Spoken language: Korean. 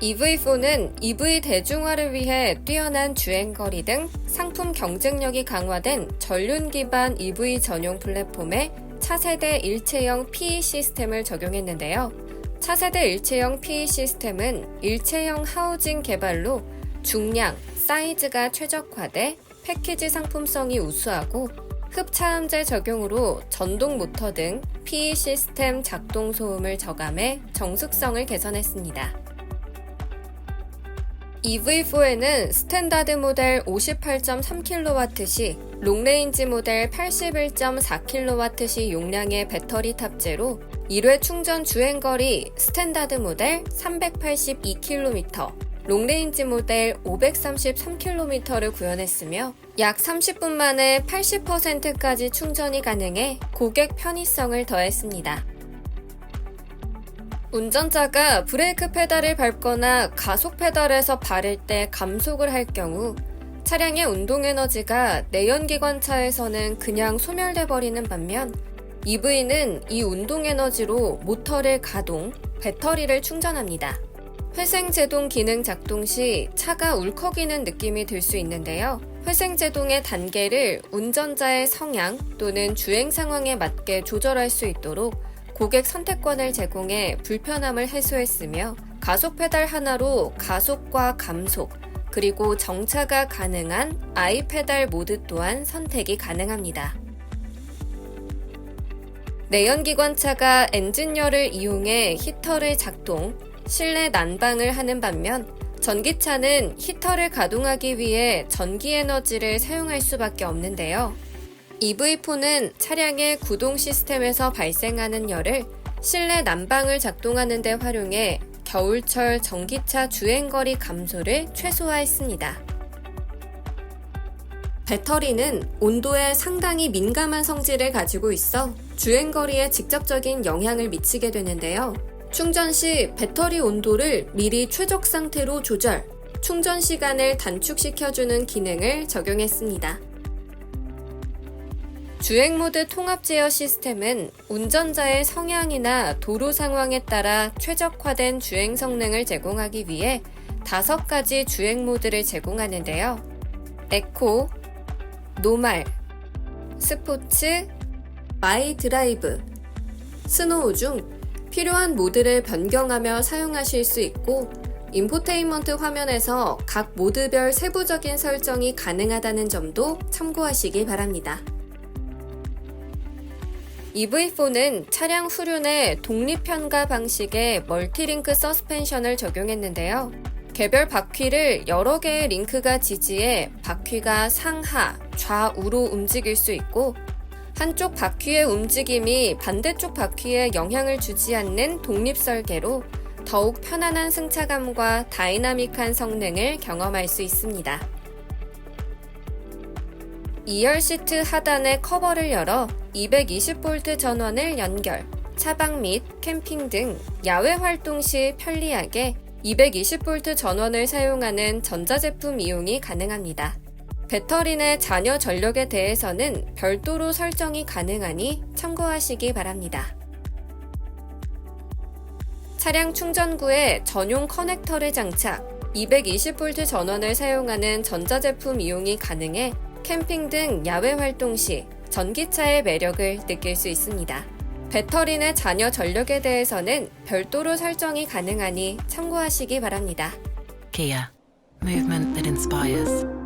EV4는 EV 대중화를 위해 뛰어난 주행거리 등 상품 경쟁력이 강화된 전륜 기반 EV 전용 플랫폼에 차세대 일체형 PE 시스템을 적용했는데요. 차세대 일체형 PE 시스템은 일체형 하우징 개발로 중량, 사이즈가 최적화돼 패키지 상품성이 우수하고 흡차음제 적용으로 전동 모터 등 PE 시스템 작동 소음을 저감해 정숙성을 개선했습니다. EV4에는 스탠다드 모델 58.3kW 시 롱레인지 모델 81.4kW 시 용량의 배터리 탑재로 1회 충전 주행 거리 스탠다드 모델 382km, 롱레인지 모델 533km를 구현했으며 약 30분 만에 80%까지 충전이 가능해 고객 편의성을 더했습니다. 운전자가 브레이크 페달을 밟거나 가속 페달에서 발을 때 감속을 할 경우 차량의 운동 에너지가 내연기관차에서는 그냥 소멸돼 버리는 반면 EV는 이 운동 에너지로 모터를 가동, 배터리를 충전합니다. 회생제동 기능 작동 시 차가 울컥이는 느낌이 들 수 있는데요. 회생제동의 단계를 운전자의 성향 또는 주행 상황에 맞게 조절할 수 있도록 고객 선택권을 제공해 불편함을 해소했으며 가속 페달 하나로 가속과 감속, 그리고 정차가 가능한 아이 페달 모드 또한 선택이 가능합니다. 내연기관차가 엔진열을 이용해 히터를 작동, 실내 난방을 하는 반면 전기차는 히터를 가동하기 위해 전기 에너지를 사용할 수밖에 없는데요. EV4는 차량의 구동 시스템에서 발생하는 열을 실내 난방을 작동하는 데 활용해 겨울철 전기차 주행거리 감소를 최소화했습니다. 배터리는 온도에 상당히 민감한 성질을 가지고 있어 주행거리에 직접적인 영향을 미치게 되는데요. 충전 시 배터리 온도를 미리 최적 상태로 조절, 충전 시간을 단축시켜주는 기능을 적용했습니다. 주행 모드 통합 제어 시스템은 운전자의 성향이나 도로 상황에 따라 최적화된 주행 성능을 제공하기 위해 다섯 가지 주행 모드를 제공하는데요. 에코, 노말, 스포츠, 마이 드라이브, 스노우 중 필요한 모드를 변경하며 사용하실 수 있고 인포테인먼트 화면에서 각 모드별 세부적인 설정이 가능하다는 점도 참고하시기 바랍니다. EV4는 차량 후륜에 독립편가 방식의 멀티링크 서스펜션을 적용했는데요. 개별 바퀴를 여러 개의 링크가 지지해 바퀴가 상하, 좌우로 움직일 수 있고 한쪽 바퀴의 움직임이 반대쪽 바퀴에 영향을 주지 않는 독립 설계로 더욱 편안한 승차감과 다이나믹한 성능을 경험할 수 있습니다. 2열 시트 하단의 커버를 열어 220V 전원을 연결, 차박 및 캠핑 등 야외 활동 시 편리하게 220V 전원을 사용하는 전자제품 이용이 가능합니다. 배터리 내 잔여 전력에 대해서는 별도로 설정이 가능하니 참고하시기 바랍니다. 차량 충전구에 전용 커넥터를 장착, 220V 전원을 사용하는 전자제품 이용이 가능해 캠핑 등 야외 활동 시 전기차의 매력을 느낄 수 있습니다. 배터리 내 잔여 전력에 대해서는 별도로 설정이 가능하니 참고하시기 바랍니다. Kia, movement that inspires.